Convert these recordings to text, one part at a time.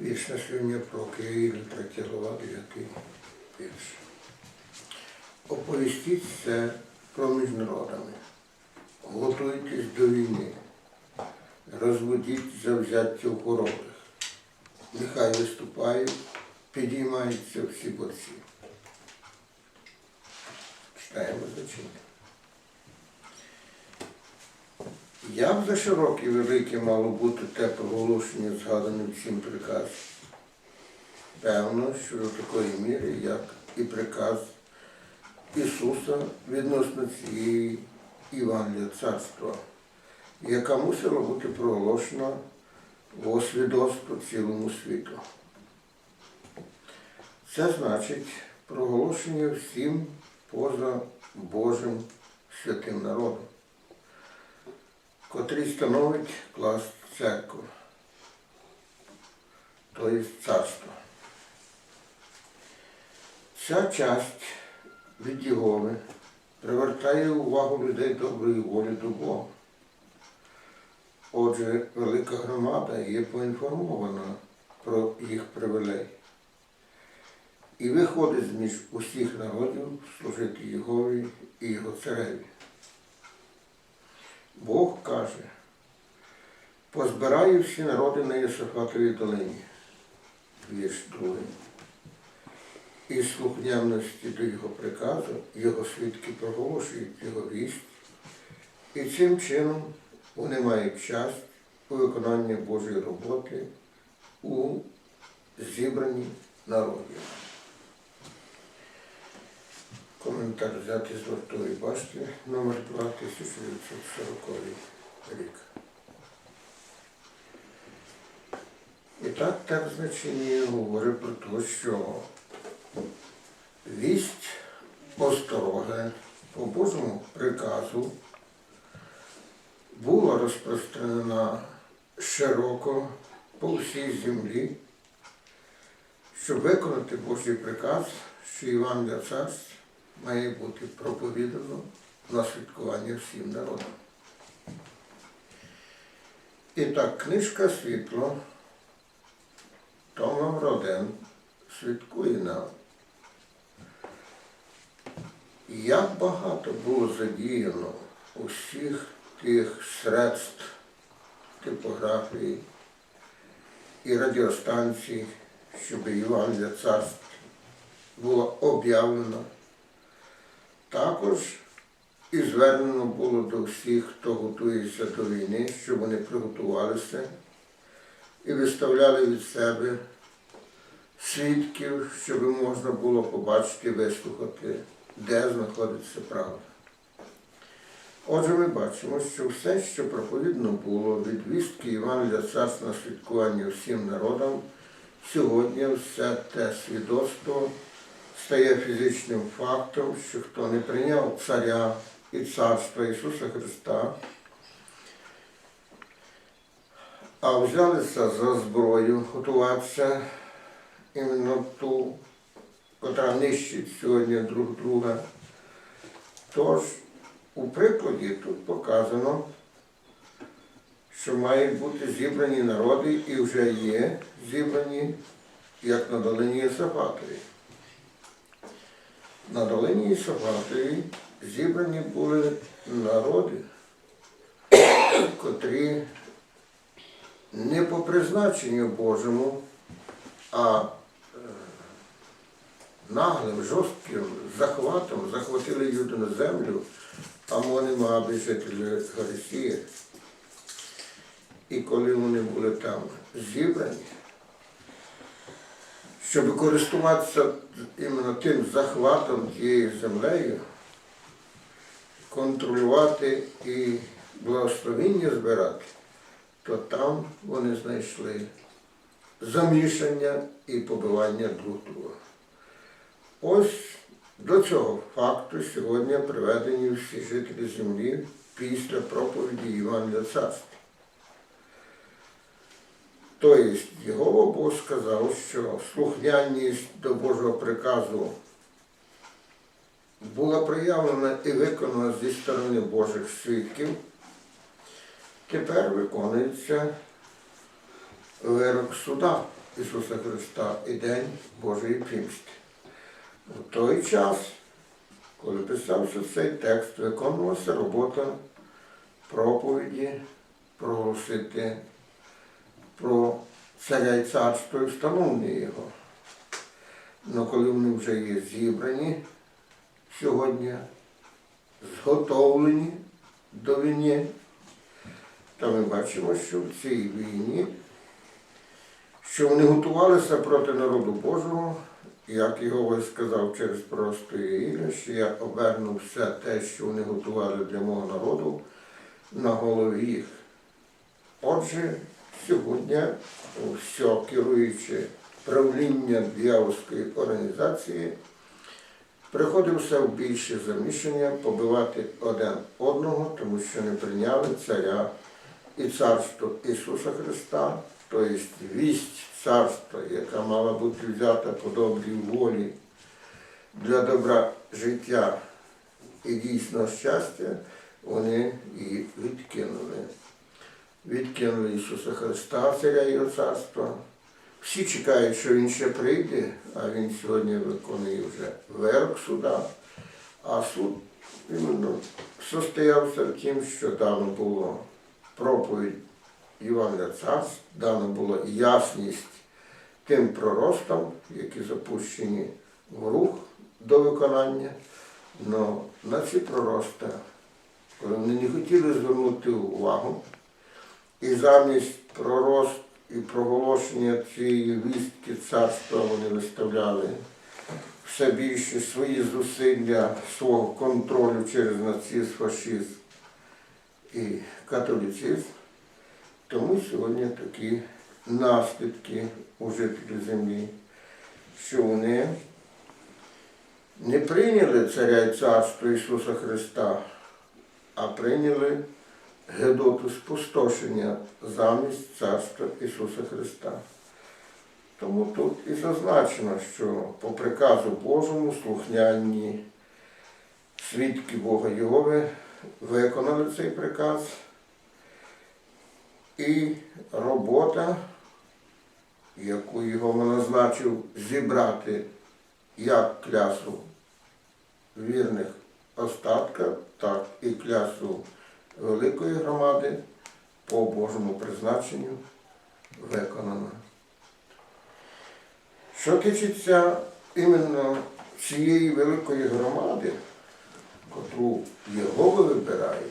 Вічне свиння про 3 глава, 9 вірш. Оповістіть це проміж народами. Готуйтесь до війни. Розводіть завзяття в хоробрих. Нехай виступають, підіймаються всі борці. Читаємо значення. Як за широкі велике мало бути те проголошення, згадане в цім приказі? Певно, що до такої міри, як і приказ Ісуса відносно цієї Івангелія царства, яка мусила бути проголошена в освідоцтво цілому світу. Це значить проголошення всім поза Божим святим народом котрий становить клас церкви, тобто царство. Ця часть від Єгови привертає увагу людей доброї волі до Бога. Отже, велика громада є поінформована про їх привілей і виходить з між усіх народів служити Єгові і його цареві. Бог каже, позбираю всі народи на Єсафатовій долині. Вірш другий. І слухнявності до його приказу його свідки проголошують його вість, і цим чином вони мають час у виконанні Божої роботи у зібранні народів. Коментар взяти з вартової башти номер 2 1940 рік. І так так значення говорить про те, що вість остороги по Божому приказу була розпространена широко по всій землі, щоб виконати Божий приказ, що Іван царств має бути проповідано на святкування всім народам. І так, книжка світло, том номер один, свідкує нам, як багато було задіяно усіх тих средств типографії і радіостанцій, щоб Євангелія царств було об'явлено. Також і звернено було до всіх, хто готується до війни, щоб вони приготувалися і виставляли від себе свідків, щоб можна було побачити, вислухати, де знаходиться правда. Отже, ми бачимо, що все, що проповідно було від вістки Івангелія Царства на святкування всім народам, сьогодні все те свідоцтво стає фізичним фактом, що хто не прийняв царя і царства Ісуса Христа, а взялися за зброю готуватися іменно ту, котра нищить сьогодні друг друга. Тож у прикладі тут показано, що мають бути зібрані народи і вже є зібрані, як на долині Єсафатові. На долині Єсафатові зібрані були народи, котрі не по призначенню Божому, а е, наглим, жорстким захватом захватили Юду на землю, а вони мали жителі Росії. І коли вони були там зібрані, щоб користуватися іменно тим захватом тією землею, контролювати і благословіння збирати, то там вони знайшли замішання і побивання друг друга. Ось до цього факту сьогодні приведені всі жителі землі після проповіді Євангелія Царства. Тобто Єгова Бог сказав, що слухняність до Божого приказу була проявлена і виконана зі сторони Божих свідків. Тепер виконується вирок суда Ісуса Христа і День Божої Пімсти. У той час, коли писався цей текст, виконувалася робота проповіді, проголосити про царя і царство і встановлення його. Але коли вони вже є зібрані сьогодні, зготовлені до війни, то ми бачимо, що в цій війні, що вони готувалися проти народу Божого, як його сказав через просто Ілля, що я оберну все те, що вони готували для мого народу, на голові їх. Отже, сьогодні все керуючи правління діявольської організації приходився в більше замішання побивати один одного, тому що не прийняли царя і царство Ісуса Христа, тобто вість царства, яка мала бути взята по добрій волі для добра життя і дійсного щастя, вони її відкинули. Відкинули Ісуса Христа, царя його царства. Всі чекають, що він ще прийде, а він сьогодні виконує вже вирок суда. А суд іменно состоявся в тім, що дано було проповідь Івана Царств, дано було ясність тим проростам, які запущені в рух до виконання. Но на ці прорости, коли вони не хотіли звернути увагу, і замість пророст і проголошення цієї вістки царства вони виставляли все більше свої зусилля свого контролю через нацизм, фашизм і католицизм. Тому сьогодні такі наслідки у жителів землі, що вони не прийняли царя і царство Ісуса Христа, а прийняли Гедоту спустошення замість царства Ісуса Христа. Тому тут і зазначено, що по приказу Божому слухняні свідки Бога Єгови виконали цей приказ. І робота, яку його назначив зібрати як клясу вірних остатка, так і клясу великої громади по Божому призначенню виконана. Що тичиться іменно цієї великої громади, котру його вибирає,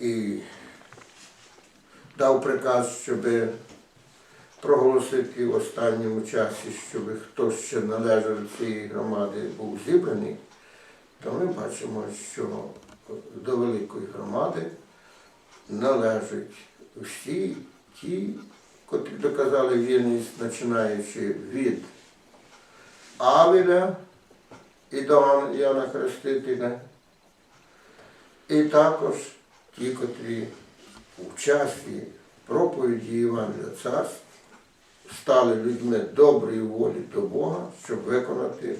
і дав приказ, щоб проголосити в останньому часі, щоб хто ще належав цієї громади був зібраний, то ми бачимо, що до великої громади належать всі ті, котрі доказали вірність, починаючи від Авеля і до Іоанна Хрестителя, і також ті, котрі у часі проповіді Євангелія Царств стали людьми доброї волі до Бога, щоб виконати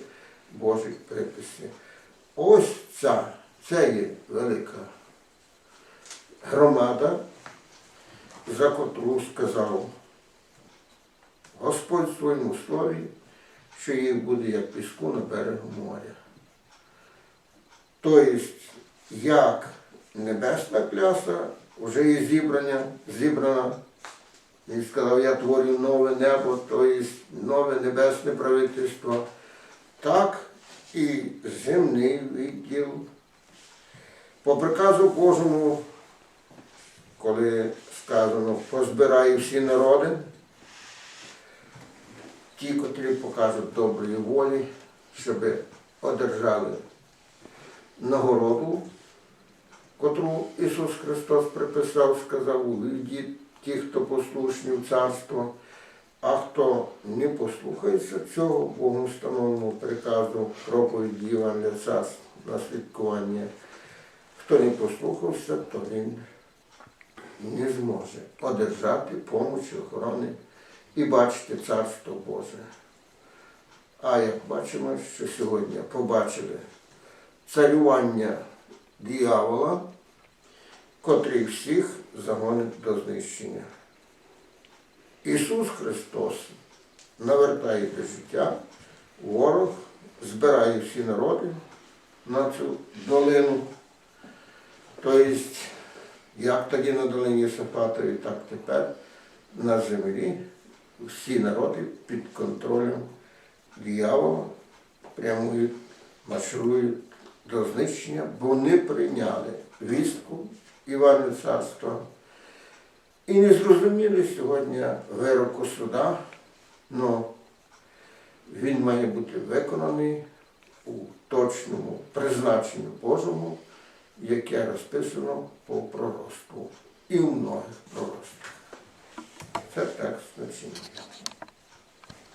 Божі приписи. Ось ця, це є велика громада, за котру сказав Господь в своєму слові, що їх буде як піску на берегу моря. Тобто, як небесна кляса вже є зібрання, зібрана. Він сказав, я творю нове небо, тобто нове небесне правительство. Так і земний відділ. По приказу Божому, коли сказано, позбираю всі народи, ті, котрі покажуть доброї волі, щоб одержали нагороду котру Ісус Христос приписав, сказав, увійдіть ті, хто послушні в царство, а хто не послухається цього Богом встановленого приказу проповіді Євангелія царства на святкування, хто не послухався, то він не зможе одержати помочі охорони і бачити Царство Боже. А як бачимо, що сьогодні побачили царювання диявола, котрий всіх загонить до знищення. Ісус Христос навертає до життя, ворог збирає всі народи на цю долину. Тобто, як тоді на долині Сапатові, так тепер на землі всі народи під контролем диявола прямують, марширують до знищення, бо не прийняли вістку Івана Царства. І не зрозуміли сьогодні вироку суда, але він має бути виконаний у точному призначенню Божому, яке розписано по пророцтву і у многих пророцтвах. Це текст значення.